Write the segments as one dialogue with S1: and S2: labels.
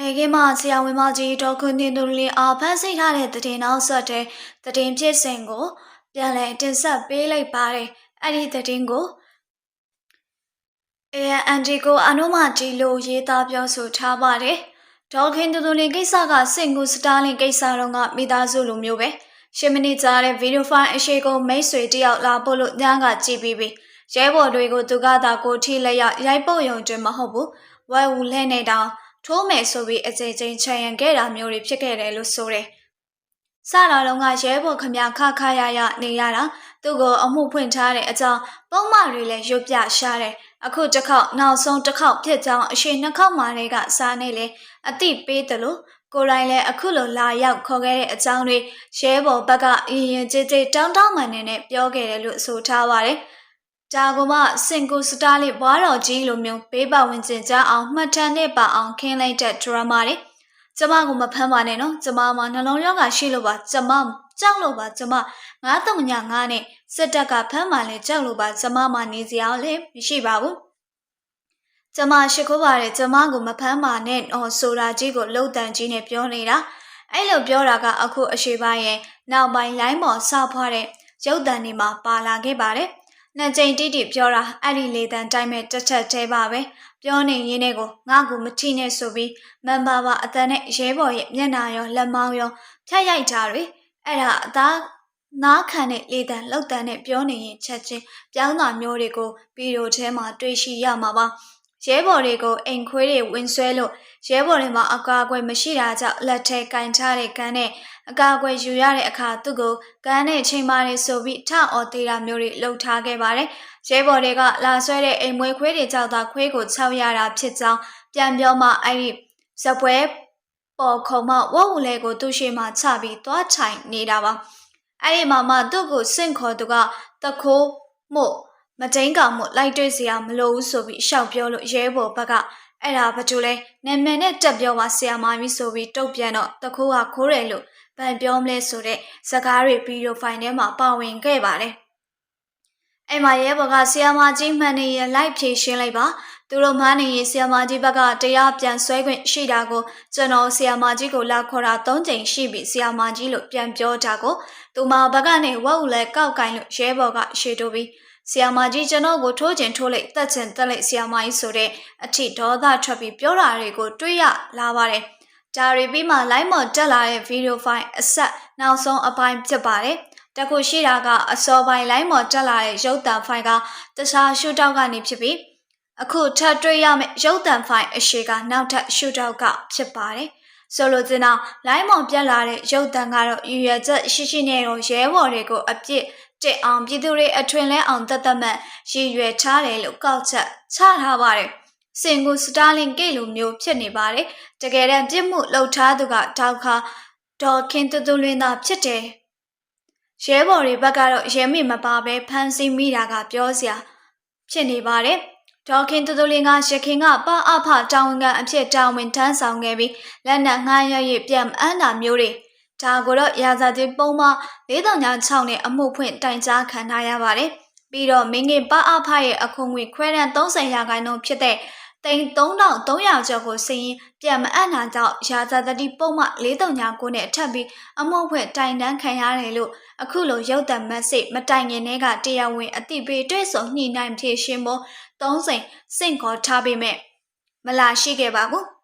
S1: မေခင်မဆရာဝန်မကြီးဒေါက်ခွန်းတင်သူလင်းအားဖန်ဆီးထားတဲ့တည်နောက်ဆက်တဲ့တည်ဖြစ်စဉ်ကို ပြန်လည်တင်ဆက်ပေးလိုက်ပါတယ်အဲ့ဒီတည်ကိုအဲအန်တီကိုအနုမတီလို့ရေးသားပြောဆိုထားပါတယ်ဒေါက်ခင်သူသူလင်းကိစ္စကစင်ကူစတားလင်ကိစ္စတော့ကမိသားစုလိုမျိုးပဲရှင်းမနစ်ကြားတဲ့ဗီဒီယိုဖိုင်အရှိကိုမိတ်ဆွေတယောက်လာပို့လို့ညကကြည့်ပြီးပြီရဲဘော်တွေကိုသူကသာကိုထိလက်ရရိုက်ပုတ်ယုံတွင်မဟုတ်ဘူးဝဲဝူလဲနေတောင် ထိုးမယ်ဆိုပြီးအကြိမ်ကြိမ်ချရန်ခဲ့တာမျိုးတွေဖြစ်ခဲ့တယ်လို့ဆိုတယ်။စလာလုံးကရဲဘော်ခမခခရရနေရတာသူ့ကိုအမှုဖွင့်ထားတဲ့အကြောင်းပုံမှန်တွေလည်းရုပ်ပြရှားတယ်။အခုတစ်ခေါက်နောက်ဆုံးတစ်ခေါက်ဖြစ်ကြောင်းအရှိနှစ်ခေါက်မှတွေကစားနေလေအတိပေးတယ်လို့ကိုယ်တိုင်လည်းအခုလိုလာရောက်ခေါ်ခဲ့တဲ့အကြောင်းတွေရဲဘော်ဘက်ကအရင်ရင်ကြေးကြေးတောင်းတောင်းမှန်နေနဲ့ပြောခဲ့တယ်လို့ဆိုထားပါတယ်။ ဒါကမှစင်ကိုစတားလေးဘွားတော်ကြီးလိုမျိုးဘေးပဝင်ကျင်ကြအောင်မှတ်တမ်းနဲ့ပါအောင်ခင်းလိုက်တဲ့ဒရမာတွေကျမကမဖမ်းပါနဲ့နော်ကျမမှာနှလုံးရောဂါရှိလို့ပါကျမကြောက်လို့ပါကျမ9395နဲ့စစ်တပ်ကဖမ်းမှလည်းကြောက်လို့ပါကျမမှနေစရာလည်းမရှိပါဘူးကျမရှိခိုးပါတယ်ကျမကိုမဖမ်းပါနဲ့ဟောဆိုတာကြီးကိုလှုပ်တန်ကြီးနဲ့ပြောနေတာအဲ့လိုပြောတာကအခုအရှိပိုင်းရဲ့နောက်ပိုင်းလိုင်းပေါ်ဆောက်ဖွားတဲ့ရုပ်တံတွေမှာပါလာခဲ့ပါတယ် နှစ်ကြိမ်တိတိပြောတာအဲ့ဒီလေတံတိုင်းမဲ့တစ်ထက်သေးပါပဲပြောနေရင်းနဲ့ကိုငါ့ကိုမထိနဲ့ဆိုပြီးမန်ပါပါအတန်နဲ့ရဲဘော်ရဲ့မျက်နာရောလက်မောင်းရောဖြတ်ရိုက်တာတွေအဲ့ဒါအသားနားခံတဲ့လေတံလောက်တန်နဲ့ပြောနေရင်ချက်ချင်းပြောင်းတာမျိုးတွေကိုဗီဒီယိုထဲမှာတွေ့ရှိရမှာပါရဲဘော်တွေကိုအိမ်ခွေးတွေဝင်ဆွဲလို့ ရဲဘော်တွေမှာအကာအကွယ်မရှိတာကြောင့်လက်ထဲကင်ထားတဲ့ကန်းနဲ့အကာအကွယ်ယူရတဲ့အခါသူ့ကိုကန်းနဲ့ချိန်ပါတယ်ဆိုပြီးထအော်သေးတာမျိုးတွေလှုပ်ထားခဲ့ပါတယ်။ရဲဘော်တွေကလာဆွဲတဲ့အိမ်မွေးခွေးတွေကြောင့်သာခွေးကိုခြောက်ရတာဖြစ်ကြောင်းပြန်ပြောမှအဲ့ဒီဇပွဲပေါ်ခုံမဝဝလဲကိုသူ့ရှိမှချပြီးသွားထိုင်နေတာပါ။အဲ့ဒီမှာမှသူ့ကိုစင့်ခေါ်သူကတခိုးမို့မတိန်ကောင်မို့လိုက်တွေ့စရာမလိုဘူးဆိုပြီးရှောက်ပြောလို့ရဲဘော်ဘက်က အဲ့ဒါဘာတူလဲနာမည်နဲ့တက်ပြောပါဆရာမကြီးဆိုပြီးတုတ်ပြန်တော့တခိုးကခိုးတယ်လို့ဗန်ပြောမလဲဆိုတဲ့စကားတွေဗီဒီယိုဖိုင်ထဲမှာပါဝင်ခဲ့ပါတယ်အဲ့မှာရဲဘော်ကဆရာမကြီးမှန်နေရလိုက်ဖြေရှင်းလိုက်ပါသူတို့မှန်းနေရင်ဆရာမကြီးဘက်ကတရားပြန်ဆွဲခွင့်ရှိတာကိုကျွန်တော်ဆရာမကြီးကိုလာခေါ်တာ၃ချိန်ရှိပြီဆရာမကြီးလို့ပြန်ပြောတာကိုသူမဘက်ကနေဝက်ဦးလဲကောက်ကင်လို့ရဲဘော်ကရှေ့တိုးပြီး ဆီယာမကြီးကျွန်တော်ကိုထိုးကျင်ထိုးလိုက်တက်ချင်တက်လိုက်ဆီယာမကြီးဆိုတဲ့အထိဒေါသထွက်ပြီးပြောတာတွေကိုတွေးရလာပါတယ်။ဒါရီပြီးမှ line မော်တက်လာတဲ့ဗီဒီယိုဖိုင်အဆက်နောက်ဆုံးအပိုင်းဖြစ်ပါတယ်။တခုရှိတာကအစောပိုင်း line မော်တက်လာတဲ့ရုပ်သံဖိုင်ကတခြားရှုထောက်ကနေဖြစ်ပြီးအခုထပ်တွေ့ရမယ့်ရုပ်သံဖိုင်အရှိကနောက်ထပ်ရှုထောက်ကဖြစ်ပါတယ်။ဆိုလိုချင်တာလိုင်းမောင်ပြက်လာတဲ့ရုပ်တံကတော့ရည်ရွယ်ချက်ရှိရှိနဲ့တော့ရဲဘော်တွေကိုအပြစ် တက်အောင်ပြည်သူတွေအထွင်လဲအောင်တတ်တတ်မှတ်ရည်ရွယ်ထားတယ်လို့ကောက်ချက်ချထားပါတယ်။စင်ကိုစတာလင်ဂိတ်လိုမျိုးဖြစ်နေပါတယ်။တကယ်တမ်းပြစ်မှုလှုပ်ထားသူကတောက်ခါဒေါ်ခင်တူတူလင်းသာဖြစ်တယ်။ရဲဘော်တွေဘက်ကတော့ရဲမိမပါပဲဖမ်းဆီးမိတာကပြောစရာဖြစ်နေပါတယ်။ဒေါခင်တူတူလင်းကရခင်ကပအဖတောင်းဝန်ကအဖြစ်တာဝန်ထမ်းဆောင်ခဲ့ပြီးလက်နက်ငှားရရပြန်အန်းတာမျိုးတွေ ဒါကိုတော့ရာဇာတိပုံမှ436နဲ့အမှုဖွင့်တိုင်ကြားခံထားရပါတယ်။ပြီးတော့မင်းငင်ပအဖရဲ့အခွန်ငွေခွဲတန်း30ရာခိုင်နှုန်းဖြစ်တဲ့တိန်3300ကျော်ကိုစရင်ပြန်မအပ်နိုင်ကြောင့်ရာဇာတိပုံမှ439နဲ့ထပ်ပြီးအမှုဖွင့်တိုင်တန်းခံရတယ်လို့အခုလိုရုပ်သံမက်ဆေ့မတိုင်ခင်တည်းကတရားဝင်အတိပေးတွေ့ဆုံညှိနှိုင်းဖြေရှင်းဖို့30စင့်ခေါ်ထားပေမဲ့မလာရှိခဲ့ပါဘူး။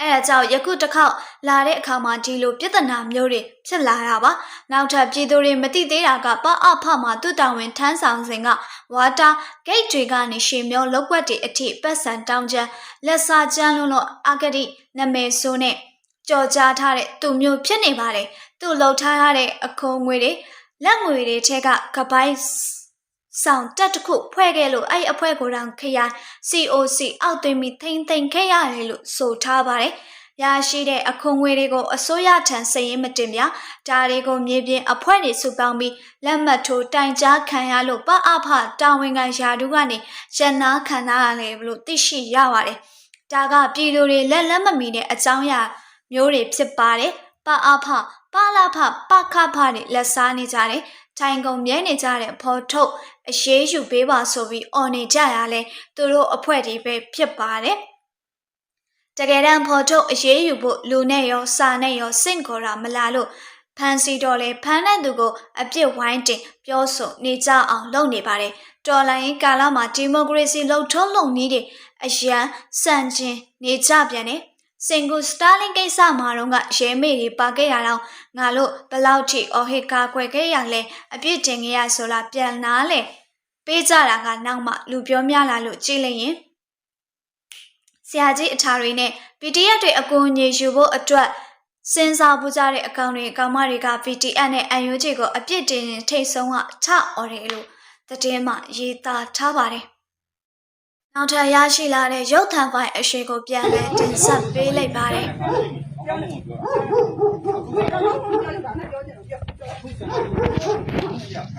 S1: အဲဒါကြောင့်ယခုတစ်ခေါက်လာတဲ့အခါမှာဒီလိုပြဿနာမျိုးတွေဖြစ်လာတာပါနောက်ထပ်ပြည်သူတွေမသိသေးတာကပအဖမှာသူ့တာဝန်ထမ်းဆောင်စဉ်ကဝါတာဂိတ်တွေကနေရှေမျိုးလောက်ွက်တွေအထိပတ်စံတောင်းချမ်းလက်စာကျန်းလုံးလို့အာဂတိနမဲဆိုးနဲ့ကြော်ကြားထားတဲ့သူမျိုးဖြစ်နေပါတယ်သူ့လှုပ်ထားရတဲ့အခုံငွေတွေလက်ငွေတွေထဲကကပိုင်း ဆောင်တက်တစ်ခုဖွဲ့ခဲ့လို့အဲ့အဖွဲကိုတောင်ခရိုင် COC အောက်သွင်းပြီးထိမ့်သိမ့်ခဲ့ရတယ်လို့ဆိုထားပါတယ်။ရရှိတဲ့အခွန်ငွေတွေကိုအစိုးရထံစည်ရင်မတင်ပြဒါတွေကိုမြေပြင်အဖွဲ့တွေစုပေါင်းပြီးလက်မှတ်ထိုးတိုင်ကြားခံရလို့ပအဖတာဝန်ခံယာဒူးကနေရန်နာခံရတယ်လို့သိရှိရပါတယ်။ဒါကပြည်သူတွေလက်လက်မမီတဲ့အကြောင်းအရာမျိုးတွေဖြစ်ပါတယ်။ပအဖပလာဖပခဖတွေလက်စားနေကြတယ် ထိုင်ကုန်မြဲနေကြတဲ့ဖော်ထုတ်အရေးယူပေးပါဆိုပြီးအော်နေကြရလဲသူတို့အဖွဲ့ဒီပဲဖြစ်ပါတယ်တကယ်တမ်းဖော်ထုတ်အရေးယူဖို့လူနဲ့ရောစာနဲ့ရောစင့်ခေါ်တာမလားလို့ဖန်စီတော်လေဖမ်းတဲ့သူကိုအပြစ်ဝိုင်းတင်ပြောဆိုနေကြအောင်လုပ်နေပါတယ်တော်လိုင်းကာလမှာဒီမိုကရေစီလှုပ်ထုံးလုံနည်းတွေအရန်စန့်ကျင်နေကြပြန်တယ် စင်ကူစတာလင်ကိစ္စမှာတော့ကရဲမေတွေပါခဲ့ရတော့ငါလို့ဘလောက်ထိအော်ဟစ်ကာကွယ်ခဲ့ရလဲအပြစ်တင်ခဲ့ရဆိုလားပြန်နာလေပေးကြတာကနောက်မှလူပြောများလာလို့ကြည်လိုက်ရင်ဆရာကြီးအထာတွေနဲ့ PDF တွေအကူအညီယူဖို့အတွက်စဉ်းစားပူကြတဲ့အကောင်တွေအကောင်မတွေက VTN နဲ့ UNG ကိုအပြစ်တင်ထိတ်ဆုံးကထအော်တယ်လို့သတင်းမှရေးသားထားပါတယ်။ နောက်ထပ်ရရှိလာတဲ့ရုပ်သံဖိုင်အရှိကိုပြန်လည်တင်ဆက်ပေးလိုက်ပါတယ်။
S2: ပြောင်းလို့ပြောတာအခုကတော့ပြောတာနဲ့ပြောချင်တော့ပြောပြော
S3: အခုစမိုင်းကိုရခ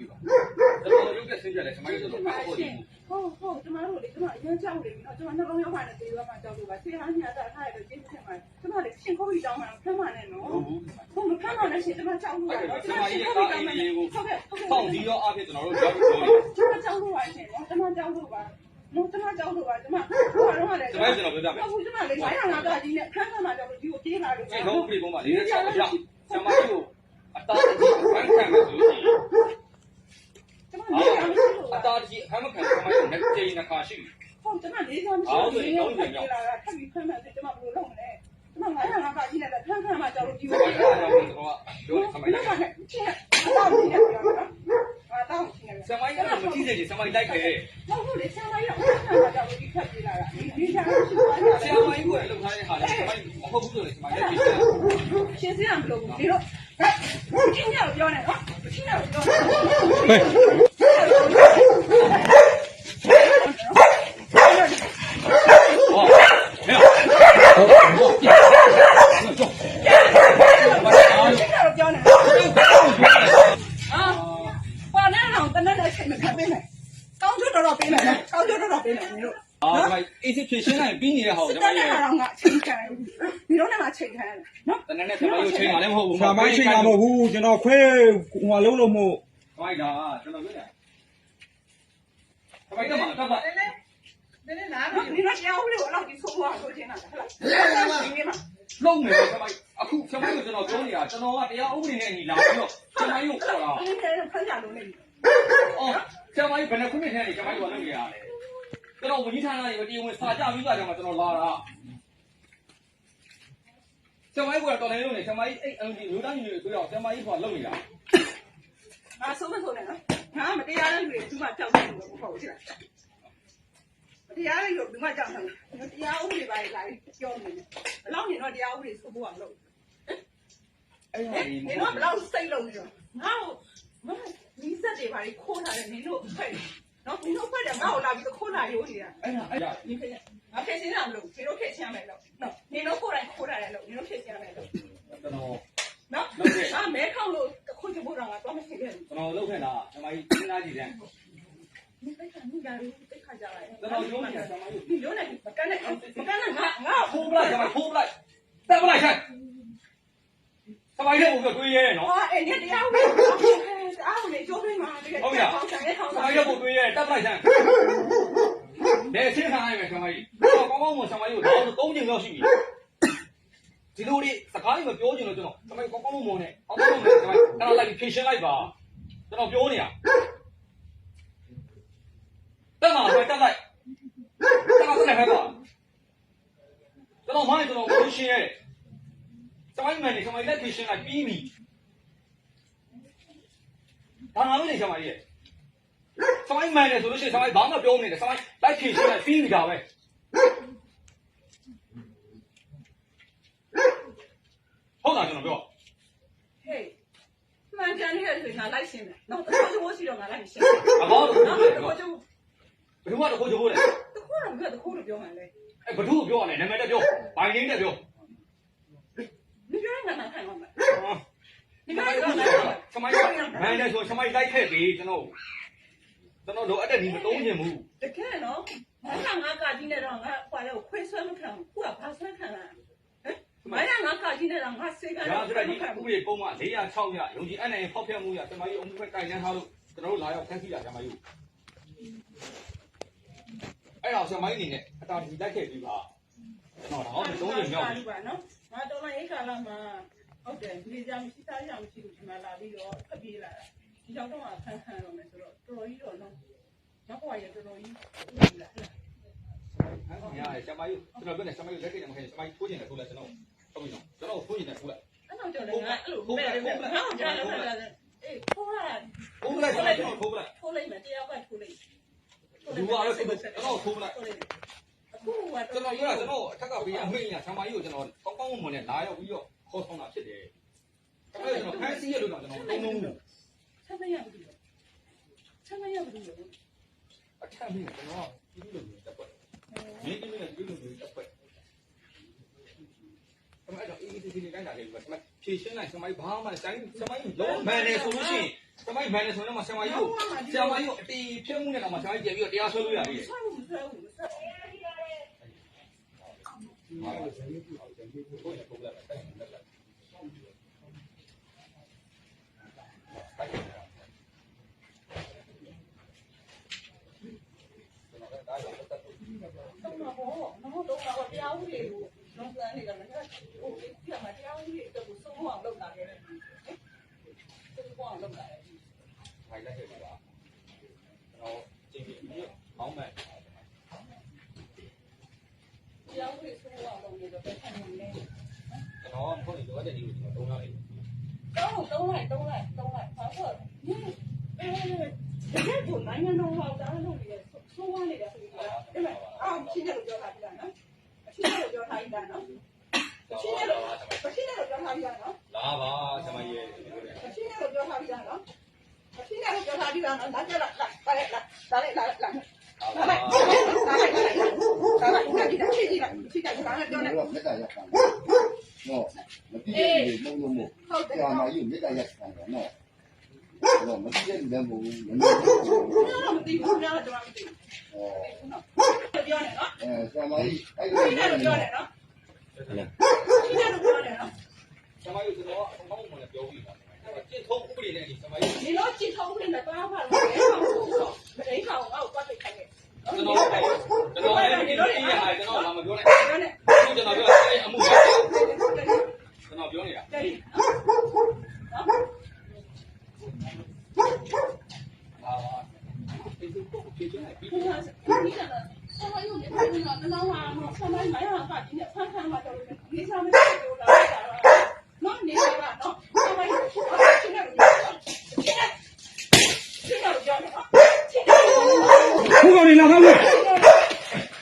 S2: လို
S3: က်ခဲ့ပြီပါကျွန်တော်ရုပ်ကဆင်းပြတယ်စမိုင်းကတော့ခေါ်တယ်
S2: ဟုတ်ဟုတ်ကျမတို့လေကျမအရင်ကြောက်တယ်နော်ကျမနှလုံးရောက်ပါတယ်တေးရမှာကြောက်လို့ပါဆေးဟာညာတာထားရတော့ကျေးဇူးတင်ပါတယ်ကျမလေရှင်ခိုးပြီးတောင်းမှာဖမ်းပါနဲ့နော်
S3: ဟုတ်ဘူး
S2: ဟုတ်မဖမ်းပါနဲ့ရှင်ကျမကြောက်လို့ပါနော်ကျမရှင်ခိုးပြီးတောင်းမှာဟုတ်ကဲ့ဟုတ်ကဲ့
S3: ပေါင်ဒီရောအဖြစ်ကျွန်တော်တို့ကြောက်လို့ပြောတယ်
S2: ကျမကြောက်လို့ပါရှင်နော်ကျမကြောက်လို့ပါနော်ကျမကြောက်လို့ပါကျမဟိုကတော့လည်း
S3: စမိုင်းကျွန်တော်ပြောပြမယ်
S2: ဟုတ်ကျမလေ900ကကြီးနဲ့ဖမ်းဖမ်းမှာကြောက်လို့ဒီကိုပြေးလာလို့
S3: ဒီတော့ပြည်ပုံမှာလေးချက်အရာစမိုင်းကိုအတားအကြီးအခိုင်ခံမယ်ဆိုလို့ရှိရင်
S2: ကျမလေးရမရှိလို့
S3: အတားအကြီးအခိုင်မခံစမို င်းကိုလက်ကျင်းနှခါရှိ
S2: ဟုတ်ကျမလေးရမရှိလို့ဒီကိုပြေးလာတာထပ်ပြီးဖမ်းမှဆိုကျမဘယ်လိုလုပ်မလဲကျမ900ကကြီးနဲ့ဖမ်းဖမ်းမှာကြောက်လို့ဒီ
S3: စ
S2: ကို
S3: မိုင်း
S2: ပြေး
S3: က
S2: လာ
S3: တော့
S2: တာ
S3: တော့ပြောစမိုင်း
S2: မင်းကလည်းချင်းအတော့ကြီးနဲ့ပြောတာအတော့ကြီးနဲ့
S3: စမိုင်းကတော့မကြည့်စေချင်စမိုင်းလိုက်ခဲ့
S2: ဟုတ်ဟုတ်လေဆရာမကြီးတော့ဖမ်းဖမ်းမှာကြောက်လို့ဒီခက်ပြေးလာတာဒီချာရှိသွားတာ
S3: ဆရာမိုင်းကိုလုံထားတဲ့ဟာလေစမိုင်းမဟုတ်ဘူးဆိုရင်စမိုင်းလက်ကြည့်တယ်
S2: ရှင်းစရာမလိုဘူးဒီတော့ချင်းညောပြောနေနော်ချင်းညောပြော
S3: ဟောဟဲ့ဟုတ်ကဲ့ကြောက်
S2: ချင်းညောပြောနေအာပါနေတော့တနက်နဲ့ချိန်မခံပေးမယ်ကောင်းကျွတ်တော်တော်ပေးမယ်ကောင်းကျွတ်တော်တော် ပေးမယ်မင်းတို့
S3: အာစမိုင်းအေးစစ်ဖြည့်ရှင်းနိုင်ပြီးနေတဲ့ဟာကို
S2: တ
S3: စမိုင်း
S2: နက်
S3: ရဲ့
S2: ကတော့ငါချိန်ခံဒီတော့လည်းငါချိန်ခံနော်
S3: တနက်နဲ့စမိုင်းကိုချိန်တာလည်းမဟုတ်ဘူး
S4: ဆာမိုင်းချိန်တာမဟုတ်ဘူးကျွန်တော်ခွဲဟိုလုံးလို့မို့
S3: စမိုင်းဒါကျွန်တော်ပြောတယ်စမိုင်းတော့မှာတော့ပါ
S2: နည်းနည်းနည်းနည်းလားဒီတော့တရားဦးလေးကိုအဲ့လောက်ဒီဆိုးသွားဆိုချင်တာဟုတ်လားဒီနေ့မှာ
S3: လုံးမယ်စမိုင်းအခုစမိုင်းကိုကျွန်တော်ပြောနေတာကျွန်တော်ကတရားဥပဒေနဲ့ညီလာပြီးတော့စမိုင်းကိုခေါ်တာ
S2: ဒီနေ့ဖမ်းကြလို့နေ
S3: အော်ဆရာမကြီးဘယ်နှခုနှစ်ထဲနေဆရာမကြီးကလုပ်နေရလဲ ကျွန်တော်ဝန်ကြီးဌာနတွေတရားဝင်စာကြပြီးသားကြောင့်ကျွန်တော်လာတာဆရာမကြီးကတော်တယ်လို့နေဆရာမကြီးအဲ့အန်ဒီလူတိုင်းမျိုးတွေပြောဆရာမကြီးကလုပ်နေတာ
S2: ငါဆုံးမဆုံးနဲ့နော်ငါမတရားတဲ့လူတွေသူမှကြောက်တယ်လို့မဟုတ်ဘူးလားမတရားတဲ့လူသူမှကြောက်တယ်တရားဥပဒေပါလာပြောနေတယ်ဘလောက်နေတော့တရားဥပဒေဆိုဖို့အောင်လို့
S3: အဲ့ဒါကြီးမ
S2: နေ
S3: ဟု
S2: တော့
S3: တ်
S2: ဘလောက်စိတ်လုံးနေတော့ငါ့ကိုမနီးစက်တွေပါခိုးလာတယ်နင်တို့ဖက် နော်ဒီလိုဖွဲ့တယ်ငါ့ကိုလာပြီးတော့ခိုးလာရိုးနေတာ
S3: အဲ့ဒါအဲ့ဒါ
S2: ဒီခေတ်ငါဖြည့်စင်းတာမလို့ဒီလိုဖြည့်စင်းရမယ်လို့နော်နေလို့ခိုးတိုင်းခိုးတာလည်းလို့နေလို့ဖြည့်စင်းရမယ်လို့
S3: ကျွန်တော်
S2: နော်ငါမဲခေါက်လို့ခုန်ချဖို့တော့ငါတော့မဖြစ်ခဲ့ဘူး
S3: ကျွန်တော်လုပ်ခဲ့တာအမကြီးစဉ်းစားကြည့်တယ်
S2: ဒီကိစ္စကမိသားစုတိတ်ခါ
S3: ကြရတယ်
S2: ။တော်တော်ရုံး
S3: နေတာကျွန်မတို့
S2: ဒီရုံးနေမကန်းနဲ့မကန်းနဲ့
S3: ငါငါဟိုးပလိုက်ကျွန်မဟိုးပလိုက်တက်ပလိုက်ဆိုင်။စပိုင်တဲ့ဘုံကတွေးရဲနော်။
S2: ဟာအဲ့ညတရားဟုတ် 子，啊，我没交对嘛，这个好想也好
S3: ဆရာမကြီးကဘုတွေးရဲတက်ပလိုက်ဆိုင်လေဆင်းခံရမယ်ဆရာမကြီးကောင်းကောင်းမဆရာမကြီးကိုတော့၃ချိန်လောက်ရှိပြီ ဒီလိုလေးစကားလေးမပြောချင်လို့ကျွန်တော်တမိုင်ကောင်းကောင်းမွန်မွန်နဲ့အောင်းကောင်းမွန်နဲ့တမိုင်အဲ့ဒါလိုက်ဖြည့်ရှင်းလိုက်ပါကျွန်တော်ပြောနေတာတက်မှာပဲတက်လိုက်တက်မှာဆက်လိုက်ပါကျွန်တော်မိုင်းကျွန်တော်ဝင်ရှင်းရဲတမိုင်မန်နေတမိုင်လက်ဖြည့်ရှင်းလိုက်ပြီးပြီ ဒါမှမဟုတ်လေဆရာမကြီးရဲ့ဆရာမကြီးမိုင်းတယ်ဆိုလို့ရှိရင်ဆရာမကြီးဘာမှပြောမနေနဲ့ဆရာမကြီးလိုက်ဖြေရှင်းလိုက်ပြီးနေတာပဲဟုတ်လားကျွန်တော်ပြော
S2: ဟေးမှန်ကန်နေတဲ့ဆိုရင်ငါလိုက်ရှင်းမယ်နော်တချို့သဘောရှိတော့ငါလိုက်ရှင်းမယ်
S3: အမောတခု
S2: တခုဘ
S3: ယ်သူကတခုတခုလဲ
S2: တခုတော့ဘယ်တခုလို့ပြောမှန်းလဲ
S3: အဲဘယ်သူကိုပြောရလဲနာမည်တက်ပြောဘိုင်နင်းတက်ပြော
S2: မပြောရင်ငါမှန်
S3: ခံအောင်မယ် စမိုက်မန်တယ်ဆိုစမိုက်လိုက်ခဲ့ပြီကျွန်တော်ကျွန်တော်တို့အဲ့တဲ့ဒီမတုံးချင်ဘူး
S2: တကယ်နော်မန်ကငါကကြီးနဲ့တော့ငါခွာလဲကိုခွေးဆွဲမခံဘူးခုကဘာဆွဲခံလားမရငါကကြီးနဲ့
S3: တော့
S2: ငါ
S3: စေကလည်းမခံဘူးဒီပုံမှ400 600ရုံကြီးအဲ့နဲ့ဖောက်ဖျက်မှုရတမကြီးအုံမှုပဲတိုင်တန်းထားလို့ကျွန်တော်တို့လာရောက်ဖက်စီရတမကြီးအဲ့တော့ဆရာမကြီးနေနဲ့အတားဒီလိုက်ခဲ့ပြီပါကျွန်တော်တော့တော့တုံးချင်မြောက်ပြီ
S2: ပါနော်ငါတော်လိုက်ရိတ်ကာလမှာ ဟုတ်တယ်ဒီကြမ်းစီသားရမရှိဘူးဒီမှာလာပြီးတော့ဖက်ပြေးလာတာဒီကြောင့်တော့ဆန်းဆန်းတော့မယ်ဆိုတော့တော်တော်ကြီးတော့နော်နောက်ဘဝရတော်တော်ကြီးလာ။
S3: ညာဆမိုင်းကျွန်တော်ပြောနေဆမိုင်းလက်ခဲ့တယ်မခင်ဆမိုင်းထိုးချင်တယ်ထိုးလိုက်ကျွန်တော်ဟုတ်ပြီနော်ကျွန်တော်ထိုးချင်တယ်ထိုးလိုက်
S2: အဲ့တော့ကြော်လည်းငါအဲ့လိုပဲပဲငါ့ကိုကြားလို့လာတယ်အေးထိုးရ
S3: ထိုးလိုက်ကျွန်တော်ထိုးလိုက်
S2: ထိုးလိုက်မယ်တရားပဲထိုးလိုက်
S3: လူကလည်းကျွန်တော်ထိုးလိုက်
S2: အခုက
S3: ကျွန်တော်ပြောတာကျွန်တော်အထက်ကပေးရအမိညာဆမိုင်းကိုကျွန်တော်ကောင်းကောင်းမွန်မွန်နဲ့လာရောက်ပြီးတော့ခေါ်ဆောင်တာဖြစ်တယ်။အဲ့ဒါကျွန်တော်ဖမ်းဆီးရလို့တော့ကျွန်တော်လုံးလုံး
S2: ဆက်မရဘူးဆက်မရဘူး
S3: အထက်မိကျွန်တော်ဒီလိုမျိုးတက်ပွက်။မင်း ဒီလိုမျိုးဒီလိုမျိုးတက်ပွက်။ကျွန်တော်အဲ့တော့အေးအေးဒီဒီတိုင်းတာလေးပဲကျွန်တော်ဖြည့်ရှင်းလိုက်ဆမိုင်းဘာမှတိုင်းဆမိုင်းလုံးမန်နေဆိုလို့ရှိရင်ဆမိုင်းမန်နေဆိုတော့ဆမိုင်းကိုဆမိုင်းကိုအတီးဖြတ်မှုနဲ့တော့ဆမိုင်းပြန်ပြီးတော့တရားဆွဲလို့ရတယ်
S2: ဆက်ဘူးဆက်ဘူးဆက်တော့ မှာပေါ့မဟုတ်တော့မှာပေါ့တရားဥပဒေကိုလုံးစမ်းနေတာလည်းဟိုဒီမှာတရားဥပဒေအတွက်ကိုစုံအောင်လုပ်တာလည်းစုံအောင်လုပ်တာလည်း
S3: ထိုင်လိုက်ရတာကျွန်တော်ကြည့်ပြီးအောင်းမှန်
S2: တရားဥပဒေစုံအောင်လုပ်လို့ပဲခံနေတယ်
S3: ကျွန်တော်မဟုတ်ရင်တော့တည်းကိုကျွန်တော်၃လောက်
S2: တော့၃လိုက်၃လိုက်၃လိုက်ဘာလို့လဲဘယ်လိုလဲဘယ်လိုနိုင်ငံတော်ဟောတာ
S3: လို့လဲဆိုးွား
S2: နေတာဆိုပြီးတော့ ချင်းနဲ့ပြောထားပြီးသားနော်လာကြလာလာလာလာလာလာလာလာလာလာလာလာလာလာလာဒီတိုင်းကြည့်ကြည့်လိုက်ကြည့်ကြည့်လာပြောနေ
S5: တော့မေတ္တာရက်ခံတယ်နော်မတိတဲ့လူလုံးလုံးမို့
S2: ဟုတ်တယ်
S5: ဆရာမကြီးမေတ္တာရက်ခံတယ်နော်တော့မတိတဲ့လူလည်းမဟုတ်ဘူးမလို့
S2: ဘူးတော့မသိဘူးများတော့မသိဘူး
S5: ဟော
S2: ပြောနေနော်
S5: အဲဆရာမကြီးအဲ့
S2: အ
S5: လို
S2: ချင်းနဲ့ပြောနေနော်အချင်းနဲ့ပြောနေနော်
S3: ဆမကြီးကျွန်တော်အကောင်းမှလည်းပြောပြီးပါ
S2: 进头屋里那里什么？你老进头屋里那办法，没好工作，没
S4: 好，我我不会开的。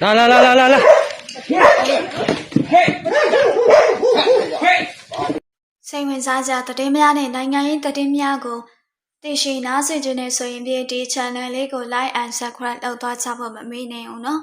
S6: လာလာလာလာလာလာ
S3: ဟေးဟေး
S1: စိတ်ဝင်စားစရာသတင်းများနဲ့နိုင်ငံရေးသတင်းများကိုသိရှိနားဆင်ခြင်းနဲ့ဆိုရင်ဒီ channel လေးကို like and subscribe လုပ်သွားကြဖို့မမေ့နဲ့ဦးနော်